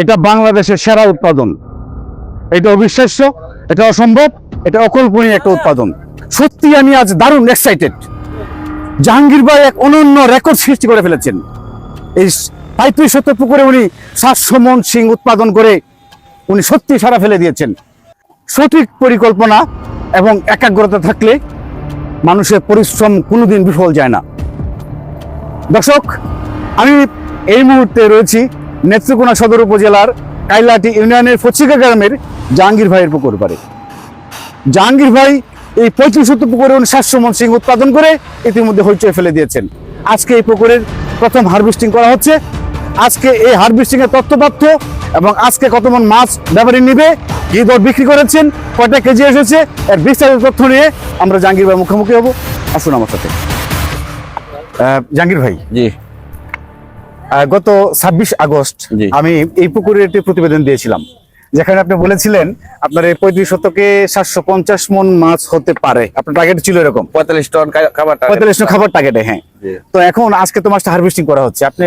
এটা বাংলাদেশের সেরা উৎপাদন। এটা অবিশ্বাস্য, এটা অসম্ভব, এটা অকল্পনীয় একটা উৎপাদন। সত্যি আমি আজ দারুণ এক্সাইটেড জাহাঙ্গীর ভাই এক অনন্য রেকর্ড সৃষ্টি করে ফেলেছেন। এই পঁয়ত্রিশ পুকুরে উনি সাতশো মন সিং উৎপাদন করে উনি সত্যি সারা ফেলে দিয়েছেন। সঠিক পরিকল্পনা এবং একাগ্রতা থাকলে মানুষের পরিশ্রম কোনোদিন বিফল যায় না। দর্শক, আমি এই মুহূর্তে রয়েছি নেত্রকোনা সদর উপজেলার কাইলাটি ইউনিয়নের ফচিকা গ্রামের জাহাঙ্গীর ভাইয়ের পুকুর পারে জাহাঙ্গীর ভাই এই পঁয়ত্রিশ শত পুকুরে উনি সাতশো মন সিং উৎপাদন করে ইতিমধ্যে হইচই ফেলে দিয়েছেন। আজকে এই পুকুরের প্রথম হারভেস্টিং করা হচ্ছে। আজকে এই হারভেস্টিং এর তথ্যপাত্য এবং আজকে কত মন মাছ ব্যাপারে নিবে কি দর বিক্রি করেছেন কয়টা কেজি এসেছে এর বিস্তারিত তথ্য নিয়ে আমরা জাহাঙ্গীর ভাই মুখোমুখি হব। আসুন আমার সাথে। জাহাঙ্গীর ভাই। জি। গত ছাব্বিশ আগস্ট আমি এই পুকুরের একটি প্রতিবেদন দিয়েছিলাম যেখানে আপনি বলেছিলেন আপনার এই পঁয়ত্রিশ শতকে সাতশো পঞ্চাশ মন মাছ হতে পারে। আপনার টার্গেট ছিল এরকম। পঁয়তাল্লিশ টন খাবার পঁয়তাল্লিশ টন খাবার টার্গেটে হ্যাঁ। তো এখন আজকে তো মাছটা হারভেস্টিং করা হচ্ছে। আপনি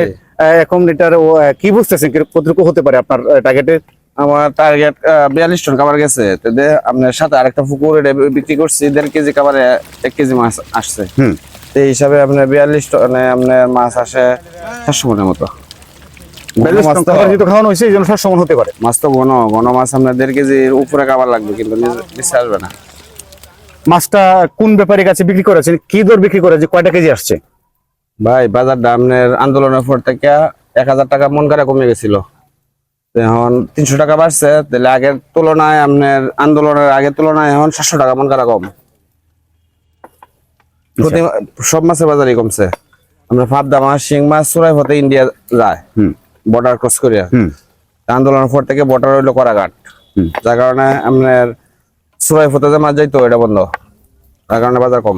এখন এটার ও, কি বুঝতেছেন? কতটুকু হতে পারে আপনার টার্গেটে আমার টার্গেট বিয়াল্লিশ টন খাবার গেছে। আপনার সাথে আরেকটা পুকুর এটা বিক্রি করছি দেড় কেজি এক কেজি মাছ আসছে। হুম। এই হিসাবে আপনার বিয়াল্লিশ টনে আপনার মাছ আসে মনের মতো। খাওয়ানো হয়েছে এই জন্য সব হতে পারে। মাছ তো ঘন ঘন মাছ আপনার দেড় কেজির উপরে লাগবে কিন্তু নিচে আসবে না। মাছটা কোন ব্যাপারীর কাছে বিক্রি করেছেন? কি দর বিক্রি করেছে? কয়টা কেজি আসছে? ভাই বাজারটা আপনার আন্দোলনের পর থেকে এক হাজার টাকা মন করে কমে গেছিল। এখন তিনশো টাকা বাড়ছে তাহলে আগের তুলনায় আপনার আন্দোলনের আগের তুলনায় এখন সাতশো টাকা মন করা কম। প্রতি সব মাছের বাজারই কমছে। আমরা ফাবদা মাছ শিং মাছ চুরাই হতে ইন্ডিয়া যায়। হুম। বর্ডার ক্রস করিয়া। হুম। আন্দোলনের পর থেকে বর্ডার হইল করাঘাট। হুম। যার কারণে আপনার চুরাই হতে যে মাছ যাইতো এটা বন্ধ। তার কারণে বাজার কম।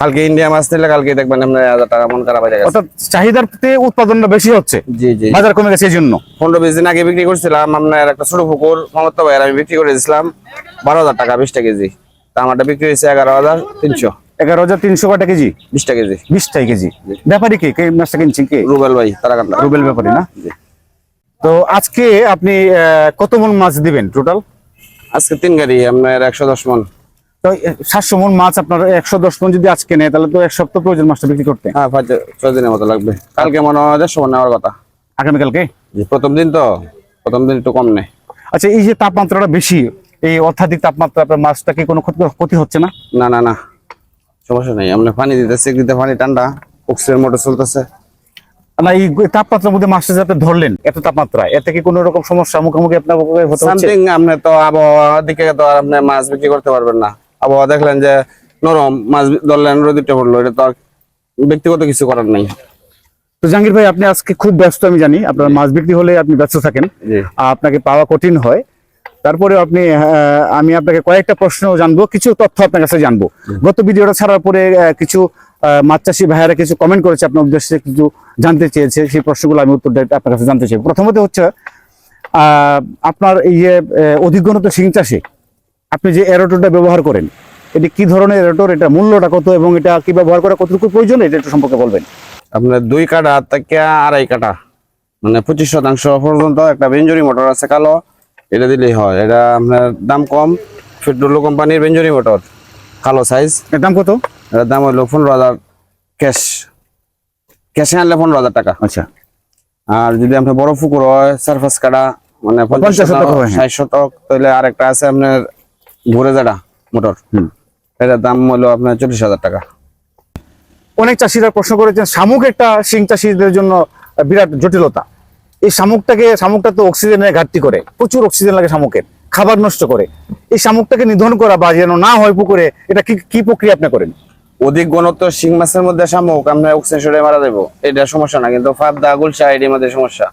কালকে ইন্ডিয়া মাছ নিলে কালকে দেখবেন আপনার হাজার টাকা মন খারাপ হয়ে গেছে। অর্থাৎ চাহিদার প্রতি উৎপাদনটা বেশি হচ্ছে। জি জি। বাজার কমে গেছে এই জন্য পনেরো বিশ দিন আগে বিক্রি করছিলাম আপনার একটা ছোট পুকুর মমত্ব ভাইয়ের আমি বিক্রি করে দিয়েছিলাম বারো হাজার টাকা বিশটা কেজি। তা আমারটা বিক্রি হয়েছে এগারো হাজার তিনশো। এগারো হাজার তিনশো কয়টা কেজি? বিশটা কেজি। বিশটাই কেজি। ব্যাপারী কে? কে মাছটা কিনছেন কে? রুবেল ভাই তারাকান্ডা রুবেল ব্যাপারী না? তো আজকে আপনি কত মন মাছ দিবেন টোটাল আজকে তিন গাড়ি আপনার একশো দশ মন। তো সাতশো মন মাছ আপনার একশো দশ মন যদি আজকে নেয় তাহলে তো এক সপ্তাহ প্রয়োজন মাছটা বিক্রি করতে। হ্যাঁ ছয় দিনের মতো লাগবে। কালকে মনে হয় দেড়শো মন নেওয়ার কথা। আগামীকালকে প্রথম দিন তো প্রথম দিন একটু কম নেই। আচ্ছা এই যে তাপমাত্রাটা বেশি এই অত্যাধিক তাপমাত্রা আপনার মাছটা কি কোনো ক্ষতি- হচ্ছে না? না না না সমস্যা নেই। আমরা পানি দিতেছি দিতে পানি ঠান্ডা অক্সিজেন মোটর চলতেছে। না এই তাপমাত্রার মধ্যে মাছটা যাতে ধরলেন এত তাপমাত্রা এতে কি কোনো রকম সমস্যা মুখোমুখি আপনার হতে হচ্ছে? আপনি তো আবহাওয়ার দিকে তো আপনি মাছ বিক্রি করতে পারবেন না। আবহাওয়া দেখলেন যে নরম মাছ ধরলেন রোদিটা পড়ল এটা তো ব্যক্তিগত কিছু করার নেই। তো জাহাঙ্গীর ভাই আপনি আজকে খুব ব্যস্ত আমি জানি। আপনার মাছ বিক্রি হলে আপনি ব্যস্ত থাকেন। আপনাকে পাওয়া কঠিন হয়। তারপরে আপনি আমি আপনাকে কয়েকটা প্রশ্ন জানব কিছু তথ্য আপনার কাছে জানব। গত ভিডিওটা ছাড়ার পরে কিছু মাছ চাষি ভাইয়ারা কিছু কমেন্ট করেছে আপনার উদ্দেশ্যে কিছু জানতে চেয়েছে সেই প্রশ্নগুলো আমি উত্তর দিয়ে আপনার কাছে জানতে চাই। প্রথমত হচ্ছে আহ, আপনার এই যে আহ, অধিগ্রহণত শিং চাষে আপনি যে এরোটরটা ব্যবহার করেন এটি কি ধরনের এরোটর এটা মূল্যটা কত এবং এটা কি ব্যবহার করা কতটুকু প্রয়োজন এটা একটু সম্পর্কে বলবেন। আপনার দুই কাটা থেকে আড়াই কাটা মানে পঁচিশ শতাংশ পর্যন্ত একটা বেঞ্জুরি মোটর আছে কালো এটা দিলেই হয়। এটা আপনার দাম কম পেট্রোল কোম্পানির বেঞ্জুরি মোটর কালো সাইজ এর দাম কত? এটার দাম হলো পনেরো হাজার ক্যাশ ক্যাশে আনলে পনেরো হাজার টাকা। আচ্ছা। আর যদি আপনার বড় পুকুর হয় সারফাস কাটা মানে পঞ্চাশ 50 শতক হ্যাঁ। ষাট শতক তাহলে আরেকটা আছে আপনার ঘুরে যাটা মোটর। এটার দাম হলো আপনার চল্লিশ হাজার টাকা। অনেক চাষিরা প্রশ্ন করেছেন শামুক একটা শিং চাষিদের জন্য বিরাট জটিলতা। এই শামুকটাকে শামুকটা তো অক্সিজেনের ঘাটতি করে প্রচুর অক্সিজেন লাগে শামুকের খাবার নষ্ট করে। এই শামুকটাকে নিধন করা বা যেন না হয় পুকুরে এটা কি কি প্রক্রিয়া আপনি করেন? অধিক ঘনত্ব শিং মাছের মধ্যে শামুক আমরা অক্সিজেন সরে মারা দেবো। এটা সমস্যা না কিন্তু ফাদা গুলশা এটির মধ্যে সমস্যা।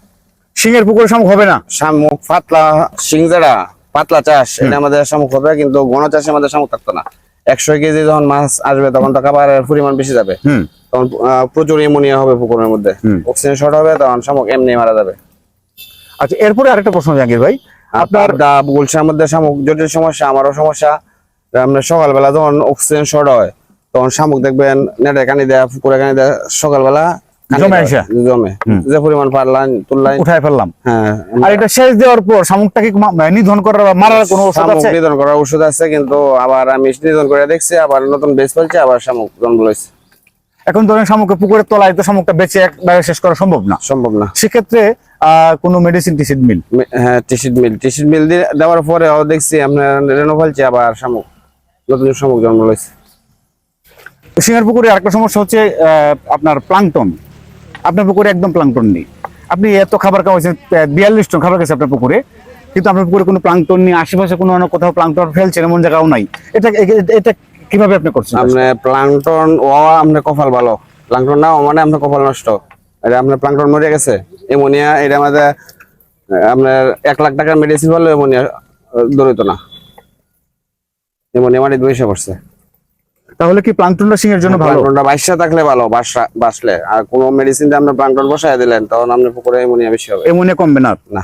শিঙের পুকুরে শামুক হবে না? শামুক ফাতলা শিং যারা পাতলা চাষ এটা আমাদের শামুক হবে কিন্তু ঘন চাষে আমাদের শামুক থাকতো না। একশো কেজি যখন মাছ আসবে তখন তো খাবারের পরিমাণ বেশি যাবে। তখন প্রচুর এমোনিয়া হবে পুকুরের মধ্যে। অক্সিজেন শর্ট হবে তখন শামুক এমনি মারা যাবে। আচ্ছা এরপরে আরেকটা প্রশ্ন জাহাঙ্গীর ভাই। আপনার গুলশার মধ্যে শামুক জটিল সমস্যা আমারও সমস্যা। আপনার সকালবেলা যখন অক্সিজেন শর্ট হয় তখন শামুক দেখবেন নেটের কানি দেয়া পুকুরে কানি দেয়া সকালবেলা জমে দেয়, আসে। জমে। যে পরিমাণ পারলাম তুললাম উঠায় ফেললাম। হ্যাঁ আর এটা শেষ দেওয়ার পর শামুকটাকে নিধন করার মারার কোনো ওষুধ আছে? নিধন করার ওষুধ আছে কিন্তু আবার আমি নিধন করে দেখছি আবার নতুন বেস ফেলছে আবার শামুক জন্ম লইছে। এখন ধরেন পুকুরের তলায় তো শামুকটা বেঁচে একবারে শেষ করা সম্ভব না। সম্ভব না। সেক্ষেত্রে কোনো মেডিসিন টিসিড মিল হ্যাঁ টিসিড মিল টিসিড মিল দেওয়ার পরেও দেখছি আপনার রেনো ফেলছে আবার শামুক নতুন শামুক জন্ম লইছে। সিঙ্গার পুকুরে আরেকটা সমস্যা হচ্ছে আহ, আপনার প্লাংটন। আপনার পুকুরে একদম প্লাংটন নেই। আপনি এত খাবার খাওয়াইছেন বিয়াল্লিশ টন খাবার গেছে আপনার পুকুরে, কিন্তু আপনার পুকুরে কোনো প্লাংটন নেই, আশেপাশে কোনো অন্য কোথাও প্লাংটন ফেলছেন এমন জায়গাও নাই। এটা এটা- কীভাবে আপনি করছেন? আপনি প্লাংটন, ও আপনার কপাল ভালো। প্লাংটন না মানে আপনার কপাল নষ্ট। এটা আপনার প্লাংটন মরে গেছে। এমোনিয়া এটা আমাদের আপনার এক লাখ টাকার মেডিসিন বলল এমোনিয়া দরিত না। এমোনিয়া মাটি দুইশো পড়ছে। তাহলে কি প্লাংটনটা সিংহের জন্য ভালো? প্লাংটনটা বাইশা থাকলে ভালো বাসা বাসলে। আর কোনো মেডিসিন দিয়ে আপনার প্লাংটন বসায় দিলেন তখন আপনার পুকুরে এমোনিয়া বেশি হবে। এমনে কমবে না? না।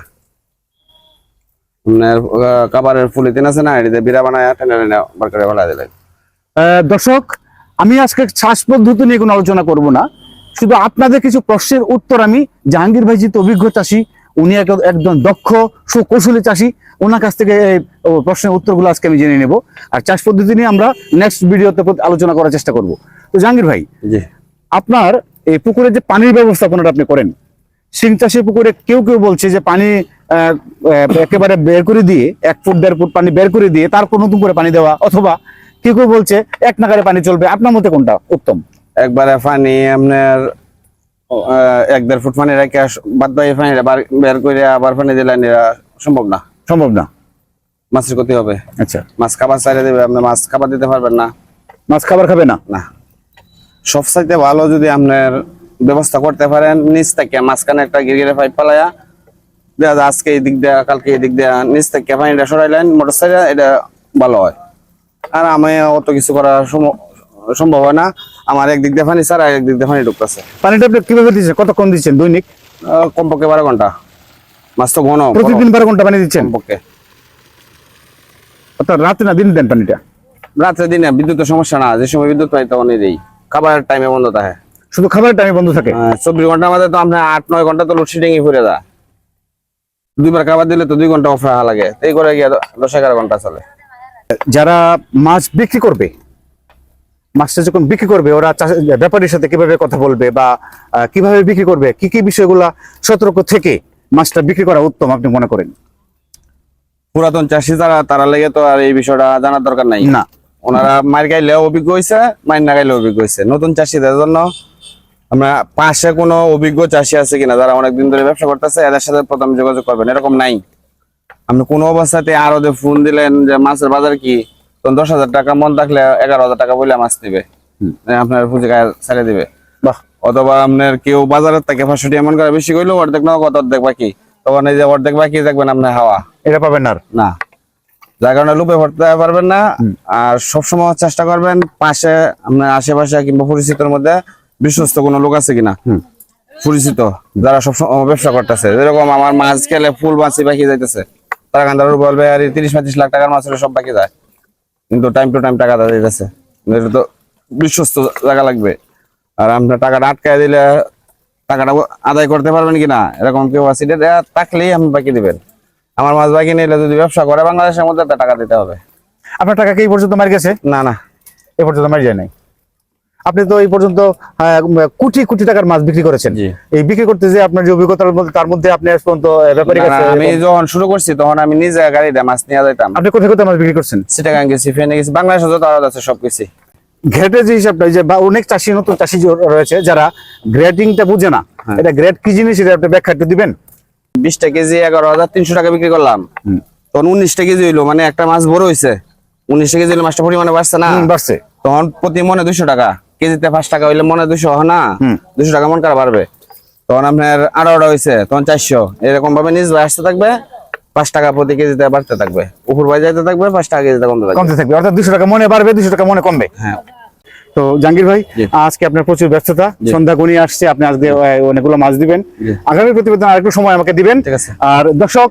আপনার কাবারের ফুলিতিন আছে না এটিতে বিরা বানায় টেনে টেনে বার করে ফেলা দিলেন। দর্শক আমি আজকে শ্বাস পদ্ধতি নিয়ে কোনো আলোচনা করব না। শুধু আপনাদের কিছু প্রশ্নের উত্তর আমি জাহাঙ্গীর ভাই যেহেতু অভিজ্ঞ চাষী উনি এক- একজন দক্ষ সুকৌশলী চাষী। ওনার কাছ থেকে এই প্রশ্নের উত্তরগুলো আজকে আমি জেনে নেব। আর চাষ পদ্ধতি নিয়ে আমরা নেক্সট ভিডিওতে আলোচনা করার চেষ্টা করব। তো জাহাঙ্গীর ভাই জি। আপনার এই পুকুরে যে পানির ব্যবস্থাপনাটা আপনি করেন শিং চাষের পুকুরে কেউ কেউ বলছে যে পানি একেবারে বের করে দিয়ে এক ফুট দেড় ফুট পানি বের করে দিয়ে তারপর নতুন করে পানি দেওয়া অথবা কেউ কেউ বলছে এক নাগারে পানি চলবে। আপনার মতে কোনটা উত্তম? একবারে পানি আপনার এক দেড় ফুট পানি রেখে বাদ বাকি পানিটা বের করে আবার পানি এটা সম্ভব না। সম্ভব না? মাছের ক্ষতি হবে। আচ্ছা। মাছ খাবার চাইলে দেবে আপনি মাছ খাবার দিতে পারবেন না। মাছ খাবার খাবে না? না। সব চাইতে ভালো যদি আপনার ব্যবস্থা করতে পারেন নিচ থেকে মাঝখানে একটা গিরগিরে পাইপ পালায়া দেখা যায় আজকে এই দিক দিয়ে কালকে এই দিক দিয়ে নিচ থেকে পানিটা সরাইলেন মোটর সাইডে এটা ভালো হয়। আর আমি অত কিছু করা সম- সম্ভব হয় না। আমার একদিক দিয়ে পানি ছাড়া একদিক দিয়ে পানি ঢুকতেছে। পানিটা আপনি কীভাবে দিচ্ছেন? কতক্ষণ দিচ্ছেন দৈনিক? কমপক্ষে বারো ঘণ্টা। মাছ তো ঘন প্রতিদিন বারো ঘণ্টা পানি দিচ্ছেন? কমপক্ষে। অর্থাৎ রাতে না দিন দেন পানিটা? রাত্রে দিনে বিদ্যুতের সমস্যা না। যে সময় বিদ্যুৎ পাই তখনই দিই। খাবারের টাইমে বন্ধ থাকে। শুধু খাবারের টাইমে বন্ধ থাকে? আহ, চব্বিশ ঘণ্টার মধ্যে তো আপনার আট নয় ঘণ্টা তো লোডশেডিং ঘুরে যায়। দুইবার খাবার দিলে তো দুই ঘণ্টা অফ রাখা লাগে। এই করে গিয়ে দশ এগারো ঘণ্টা চলে। যারা মাছ বিক্রি করবে মাছটা যখন বিক্রি করবে ওরা ব্যাপারীর সাথে কীভাবে কথা বলবে বা কীভাবে বিক্রি করবে কি কি বিষয়গুলা সতর্ক থেকে মাছটা বিক্রি করা উত্তম আপনি মনে করেন? পুরাতন চাষি যারা তারা লেগে তো আর এই বিষয়টা জানার দরকার নাই। না। ওনারা মার গাইলেও অভিজ্ঞ হয়েছে মাইন না গাইলেও অভিজ্ঞ হয়েছে নতুন চাষিদের জন্য আমরা পাশে কোনো অভিজ্ঞ চাষি আছে কিনা যারা অনেকদিন ধরে ব্যবসা করতেছে এদের সাথে প্রথম যোগাযোগ করবেন এরকম নাই। আপনি কোনো অবস্থাতে আরও ফোন দিলেন যে মাছের বাজার কি? তখন দশ হাজার টাকা মন থাকলে এগারো হাজার টাকা বলে মাছ দিবে আপনার পুঁজি ছেড়ে দিবে। বাহ। অথবা আপনার কেউ বাজারের থেকে পাঁচশো এমন করে বেশি করলেও অর্ধেক না কত অর্ধেক বাকি? তখন এই যে অর্ধেক বাকি দেখবেন আপনার হাওয়া। এটা পাবেন না আর। না। যার কারণে লুপে ভরতে পারবেন না। আর সবসময় চেষ্টা করবেন পাশে আপনার আশেপাশে কিংবা পরিচিতর মধ্যে বিশ্বস্ত কোনো লোক আছে কিনা। পরিচিত যারা সবসময় ব্যবসা করতেছে। যেরকম আমার মাছ খেলে ফুল মাছি বাকি যাইতেছে। তারা কান্দার বলবে আর তিরিশ পঁয়ত্রিশ লাখ টাকার মাছ সব বাকি যায়। কিন্তু টাইম টু টাইম টাকা দিতেছে। এটা তো বিশ্বস্ত জায়গা লাগবে। আর আপনার টাকাটা আটকায় দিলে টাকাটা আদায় করতে পারবেন কি না এরকম কেউ আছে থাকলেই আপনি বাকি দেবেন। আমার মাছ বাকি নিলে যদি ব্যবসা করে বাংলাদেশের মধ্যে একটা টাকা দিতে হবে। আপনার টাকা কি পর্যন্ত মার গেছে? না না। এ পর্যন্ত মার যায় নাই? আপনি তো এই পর্যন্ত কোটি কোটি টাকার মাছ বিক্রি করেছেন। এই বিক্রি করতে যে আপনার যে অভিজ্ঞতার মধ্যে তার মধ্যে আপনি পর্যন্ত আহ, কাছে আমি যখন শুরু করছি তখন আমি নিজে গাড়িতে মাছ নিয়ে যাইতাম। আপনি কোথায় কোথায় মাছ বিক্রি করছেন? সিটাগাং গেছি ফেনে গেছি বাংলাদেশে যত আড়ত আছে সবকিছু গ্রেডের যে হিসাবটা যে বা অনেক চাষি নতুন চাষি রয়েছে যারা গ্রেডিংটা বুঝে না হ্যাঁ। এটা গ্রেড কি জিনিস এটা আপনি ব্যাখ্যা একটু দিবেন? বিশটা কেজি এগারো হাজার তিনশো টাকা বিক্রি করলাম। তখন উনিশটা কেজি হইল মানে একটা মাছ বড় হয়েছে উনিশটা কেজি হইলে মাছটা পরিমাণে বাড়ছে না। বাড়ছে। তখন প্রতি মনে দুইশো টাকা। কেজিতে পাঁচ টাকা হইলে মনে হয় না। দুইশো টাকা মন করা বাড়বে? তখন আপনার আড়াওটা হয়েছে তখন চারশো। এরকম ভাবে নিজ আসতে থাকবে পাঁচ টাকা প্রতি কেজিতে বাড়তে থাকবে। উপর বাই যাইতে থাকবে পাঁচ টাকা কেজিতে কমতে থাকবে। কমতে থাকবে অর্থাৎ দুশো টাকা মনে বাড়বে দুশো টাকা মনে কমবে। হ্যাঁ। তো জাহাঙ্গীর ভাই আজকে আপনার প্রচুর ব্যস্ততা সন্ধ্যা গণিয়ে আসছে আপনি আজকে অনেকগুলো মাছ দিবেন। আগামী প্রতিবেদন আরেকটু সময় আমাকে দিবেন। আর দর্শক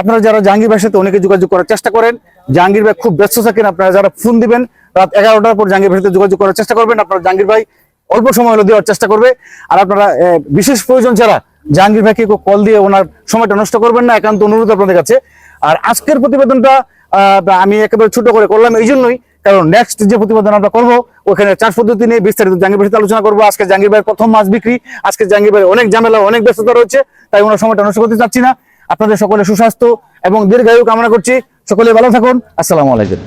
আপনারা যারা জাহাঙ্গীর ভাইয়ের সাথে অনেকে যোগাযোগ করার চেষ্টা করেন জাহাঙ্গীর ভাই খুব ব্যস্ত থাকেন আপনারা যারা ফোন দিবেন রাত এগারোটার পর জাহাঙ্গীর সাথে যোগাযোগ করার চেষ্টা করবেন। আপনারা জাহাঙ্গীর ভাই অল্প সময় হলে দেওয়ার চেষ্টা করবে। আর আপনারা বিশেষ প্রয়োজন ছাড়া জাহাঙ্গীর ভাইকে কল দিয়ে ওনার সময়টা নষ্ট করবেন না, একান্ত অনুরোধ আপনাদের কাছে। আর আজকের প্রতিবেদনটা আমি একেবারে ছোট করে করলাম এই জন্যই কারণ নেক্সট যে প্রতিবেদন আমরা করব, ওখানে চাষ পদ্ধতি নিয়ে বিস্তারিত জাহাঙ্গীর ভাইয়ের আলোচনা করব। আজকে জাহাঙ্গীর ভাইয়ের প্রথম মাছ বিক্রি, আজকে জাহাঙ্গীর ভাইয়ের অনেক ঝামেলা, অনেক ব্যস্ততা রয়েছে, তাই ওনার সময়টা নষ্ট করতে চাচ্ছি না। আপনাদের সকলে সুস্বাস্থ্য এবং দীর্ঘায়ু কামনা করছি। সকলে ভালো থাকুন। আসসালামু আলাইকুম।